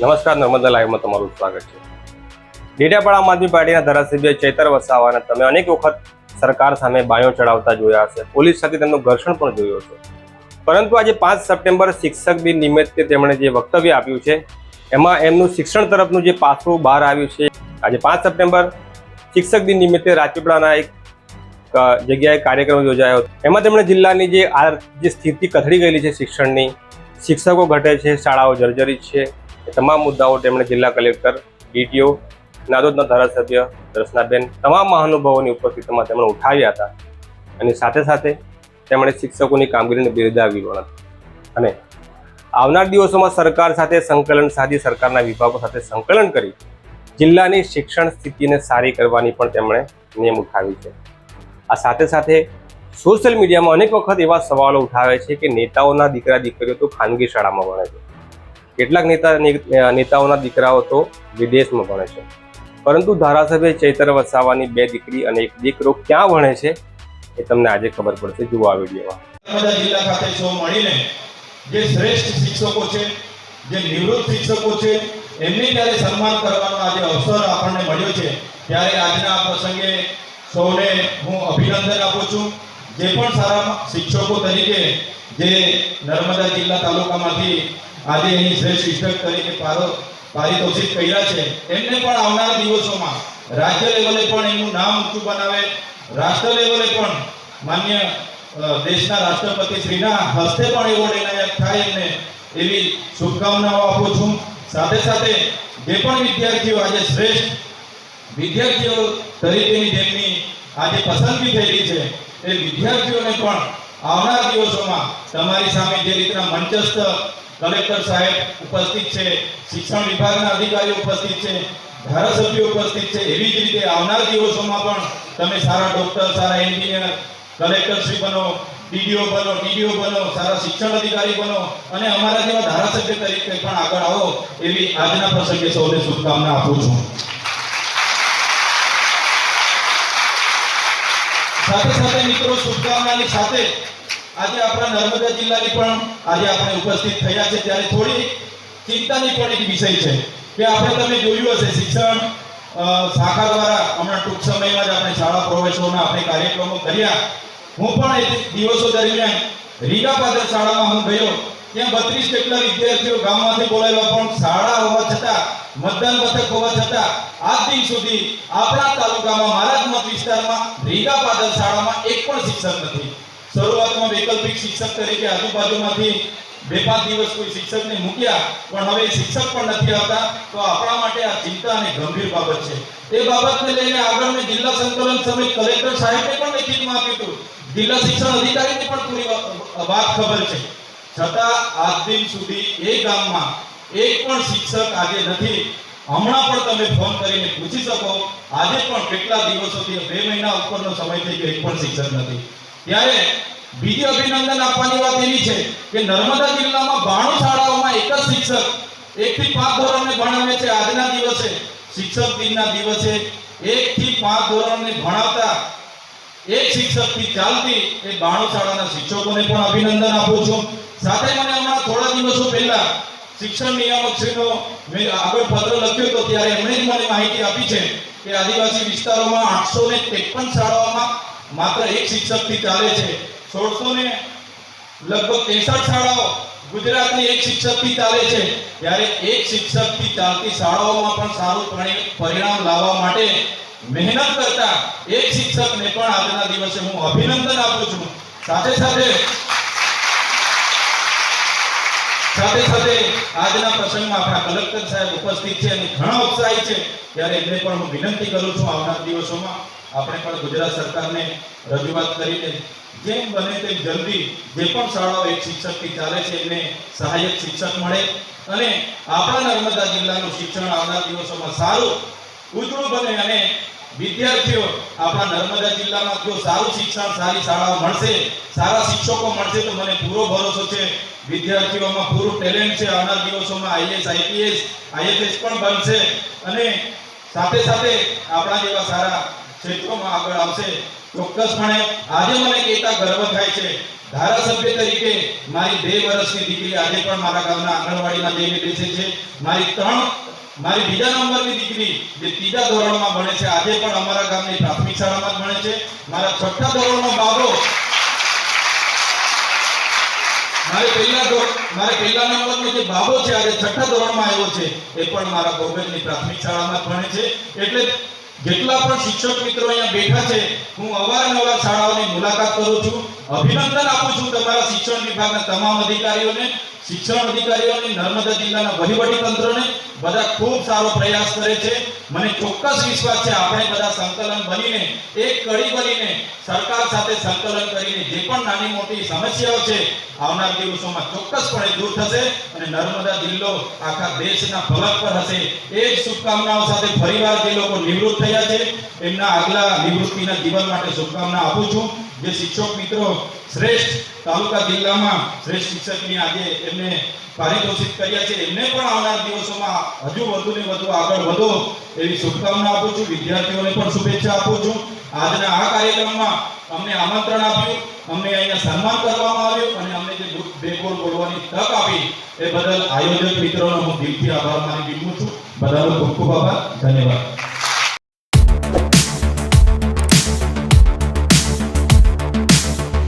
નમસ્કાર, નર્મદા લાઈવમાં તમારું સ્વાગત છે. ડેડિયાપાડા આમ આદમી પાર્ટીના ધારાસભ્ય ચૈતર વસાવાને તમે અનેક વખત સરકાર સામે બાયો ચડાવતા જોયા હશે. પોલીસ સાથે તેમનું ઘર્ષણ પણ જોયું છે પરંતુ આજે પાંચ સપ્ટેમ્બર શિક્ષક દિન નિમિત્તે તેમણે જે વક્તવ્ય આપ્યું છે, એમાં એમનું શિક્ષણ તરફનું જે પાસું બહાર આવ્યું છે, આજે પાંચ સપ્ટેમ્બર શિક્ષક દિન નિમિત્તે રાજપીપળાના એક જગ્યાએ કાર્યક્રમ યોજાયો. એમાં તેમણે જિલ્લાની જે આ, જે સ્થિતિ કથળી ગયેલી છે શિક્ષણની, શિક્ષકો ઘટે છે, શાળાઓ જર્જરિત છે એ તમામ મુદ્દાઓ તેમણે જિલ્લા કલેક્ટર, ડીટીઓ નાદોદના ધારાસભ્ય, દર્શનાબેન તમામ મહાનુભાવોની ઉપસ્થિતિમાં તેમણે ઉઠાવ્યા હતા. અને સાથે સાથે તેમણે શિક્ષકોની કામગીરીને બિરદાવી પણ હતી. અને આવનાર દિવસોમાં સરકાર સાથે સંકલન સાધી સરકારના વિભાગો સાથે સંકલન કરી જિલ્લાની શિક્ષણ સ્થિતિને સારી કરવાની પણ તેમણે નેમ ઉઠાવી છે. આ સાથે સાથે સોશિયલ મીડિયામાં અનેક વખત એવા સવાલો ઉઠાવે છે કે નેતાઓના દીકરા દીકરીઓ તો ખાનગી શાળામાં ભણે છે. કેટલાક નેતા નેતાઓના દીકરાઓ તો વિદેશમાં ભણે છે. પરંતુ ધારાસભ્ય ચૈતર વસાવાની બે દીકરી અને એક દીકરો ક્યાં ભણે છે એ તમને આજે ખબર પડશે. જુઓ આ વિડીયોમાં. જિલ્લા ખાતે સૌ મળીને જે શ્રેષ્ઠ શિક્ષકો છે, જે નિવૃત્ત શિક્ષકો છે, એમને જ્યારે સન્માન કરવાનો આજે અવસર આપણને મળ્યો છે, ત્યારે આજના આ પ્રસંગે સૌને હું અભિનંદન આપું છું. જે પણ સારા શિક્ષકો તરીકે જે નર્મદા જિલ્લા તાલુકામાંથી આજે એની શ્રેષ્ઠ શિક્ષક તરીકે પારો પારિતોષિક કર્યા છે, એમને પણ આવનાર દિવસોમાં રાજ્ય લેવલે પણ એમનું નામ ઊંચું બનાવે. રાષ્ટ્ર લેવલે પણ માન્ય દેશના રાષ્ટ્રપતિ શ્રીના હસ્તે પણ એવોર્ડ એનાયત થાય એમને એવી શુભકામનાઓ આપું છું. સાથે સાથે જે પણ વિદ્યાર્થીઓ આજે શ્રેષ્ઠ વિદ્યાર્થીઓ તરીકેની જેમની આજે પસંદગી થયેલી છે, એ વિદ્યાર્થીઓને પણ આવનાર દિવસોમાં તમારી સામે જે રીતના મંચસ્થ કલેક્ટર સાહેબ ઉપસ્થિત છે, શિક્ષણ વિભાગના અધિકારીઓ ઉપસ્થિત છે, ધારાસભ્યો ઉપસ્થિત છે, એવી જ રીતે આવનાર દિવસોમાં પણ તમે સારા ડોક્ટર, સારા એન્જિનિયર, કલેક્ટરશ્રી બનો, ડીડીઓ બનો ડીડીઓ બનો, સારા શિક્ષણ અધિકારી બનો અને અમારા જેવા ધારાસભ્ય તરીકે પણ આગળ આવો એવી આજના પ્રસંગે સૌને શુભકામના આપું છું. સાથે સાથે મિત્રો શુભકામનાની સાથે આજે આપણા નર્મદા જિલ્લાની પણ આજે આપણે ઉપસ્થિત થયા છે. ત્યારે થોડી ચિંતાની પણ એક વિષય છે કે આપણે તમે જોયું હશે, શિક્ષણ શાખા દ્વારા હમણાં ટૂંક સમયમાં જ આપણે શાળા પ્રવેશોના આપણે કાર્યક્રમો કર્યા. હું પણ એ દિવસો દરમિયાન રીગા પાદર શાળામાં હું ગયો. ત્યાં બત્રીસ જેટલા વિદ્યાર્થીઓ ગામમાંથી બોલાવ્યા પણ શાળા હોવા છતાં મતદાન મથક હોવા છતાં, આજ દિન સુધી આપણા તાલુકામાં, મારા મત વિસ્તારમાં, રીગા પાદર શાળામાં એક પણ શિક્ષક નથી. શરૂઆતમાં વૈકલ્પિક શિક્ષક તરીકે આજુબાજુમાંથી બે પાંચ દિવસ કોઈ શિક્ષકને મૂક્યા, પણ હવે શિક્ષક પણ નથી આવતા, તો આપણા માટે આ ચિંતા અને ગંભીર બાબત છે. એ બાબતને લઈને આગળ મેં જિલ્લા સંકલન સમિતિ કલેક્ટર સાહેબને પણ લેખિતમાં આપ્યું હતું. જિલ્લા શિક્ષણ અધિકારીને પણ પૂરી વાત ખબર છે. છતાં, આજ દિન સુધી એ ગામમાં એક પણ શિક્ષક આજે નથી. હમણાં પણ તમે ફોન કરીને પૂછી શકો, આજે પણ કેટલા દિવસોથી, બે મહિના ઉપરનો સમય થઈ ગયો, એક પણ શિક્ષક નથી. ત્યારે બીજી અભિનંદન આપવાની વાત એવી છે કે નર્મદા જિલ્લામાં બાણું શાળાઓમાં એક જ શિક્ષક એક થી પાંચ ધોરણને ભણાવે છે આજના દિવસે. શિક્ષક દિનના દિવસે એક થી પાંચ ધોરણને ભણાવતા એક શિક્ષકથી ચાલતી એ બાણું શાળાના શિક્ષકોને પણ અભિનંદન આપું છું. સાથે મને હમણાં થોડા દિવસો પહેલા શિક્ષણ નિયામક શ્રીનો મેં આગળ પત્ર લખ્યો હતો ત્યારે એમણે જ મને માહિતી આપી છે કે આદિવાસી વિસ્તારોમાં આઠસો ને ત્રેપન શાળાઓમાં માત્ર એક શિક્ષકથી ચાલે છે. સોળસો ને લગભગ ત્રેસઠ શાળાઓ ગુજરાતની એક શિક્ષકથી ચાલે છે. ત્યારે એક શિક્ષકથી ચાલતી શાળાઓમાં પણ સારું પરિ- પરિણામ લાવવા માટે મહેનત કરતા એક શિક્ષકને પણ આજના દિવસે હું અભિનંદન આપું છું. સાથે સાથે સાથે સાથે આજના પ્રસંગમાં આપણા કલેક્ટર સાહેબ ઉપસ્થિત છે અને ઘણા ઉત્સાહી છે. ત્યારે એમને પણ હું વિનંતી કરું છું આવનાર દિવસોમાં આપણે પણ ગુજરાત સરકારને રજૂઆત કરીને જેમ બને તેમ જલ્દી જે પણ શાળાઓ એક શિક્ષકથી ચાલે છે એમને સહાયક શિક્ષક મળે અને આપણા નર્મદા જિલ્લાનું શિક્ષણ આવનાર દિવસોમાં સારું, ઉજળું બને અને વિદ્યાર્થીઓ, આપણા નર્મદા જિલ્લામાં જો સારું શિક્ષણ, સારી શાળાઓ મળશે, સારા શિક્ષકો મળશે, તો મને પૂરો ભરોસો છે. વિદ્યાર્થીઓમાં પૂરું ટેલેન્ટ છે. આવનાર દિવસોમાં આઈએસ આઈપીએસ આઈએફએસ પણ બનશે. અને સાથે સાથે આપણા જેવા સારા ક્ષેત્રોમાં આગળ આવશે. ચોક્કસપણે આજે મને કહેતા ગર્વ થાય છે. ધારાસભ્ય તરીકે મારી બે વર્ષની દીકરી આજે પણ મારા ગામના આંગણવાડીમાં જઈને બેસે છે. મારી ત્રણ મારી બીજા નંબરની દીકરી, જે ત્રીજા ધોરણમાં ભણે છે, આજે પણ અમારા ગામની પ્રાથમિક શાળામાં ભણે છે. મારા છઠ્ઠા ધોરણનો બાબો, મારે પહેલા મારે પહેલા નંબરનો જે બાબો છે, આજે છઠ્ઠા ધોરણમાં આવ્યો છે, એ પણ મારા ગોબેજની પ્રાથમિક શાળામાં ભણે છે. એટલે જેટલા પણ શિક્ષક મિત્રો અહીંયા બેઠા છે, હું અવારનવાર શાળાઓની મુલાકાત કરું છું. અભિનંદન આપું છું તમારા શિક્ષણ વિભાગના તમામ અધિકારીઓને. શિક્ષણ અધિકારીઓની નર્મદા જિલ્લાના વહીવટી તંત્રને બધા ખૂબ સારો પ્રયાસ કરે છે. મને ચોક્કસ વિશ્વાસ છે, આપણે બધા સંકલન બનીને, એક કડી બનીને, સરકાર સાથે સંકલન કરીને જે પણ નાની મોટી સમસ્યાઓ છે, આવનાર દિવસોમાં ચોક્કસપણે દૂર થશે અને નર્મદા જિલ્લો આખા દેશના ફલક પર હશે. એ જ શુભકામનાઓ સાથે ફરીવાર જે લોકો નિવૃત્ત થયા છે, એમના આગલા નિવૃત્તિના જીવન માટે શુભકામના આપું છું. જે શિક્ષક મિત્રો શ્રેષ્ઠ તાલુકા જિલ્લામાં શ્રેષ્ઠ શિક્ષકની આજે એમને પારિતોષિત કર્યા છે. એમને પણ આવનાર દિવસોમાં હજુ વધુ ને વધુ આગળ વધો એવી શુભકામના આપું છું. વિદ્યાર્થીઓને પણ શુભેચ્છા આપું છું. આજના આ કાર્યક્રમમાં અમને આમંત્રણ આપ્યું. અમને અહીંયા સન્માન કરવામાં આવ્યું અને અમને જે બે બોલ બોલવાની તક આપી એ બદલ આયોજક મિત્રોનો હું દિલથી આભાર માની છું. બધાનો ખૂબ ખૂબ આભાર. ધન્યવાદ.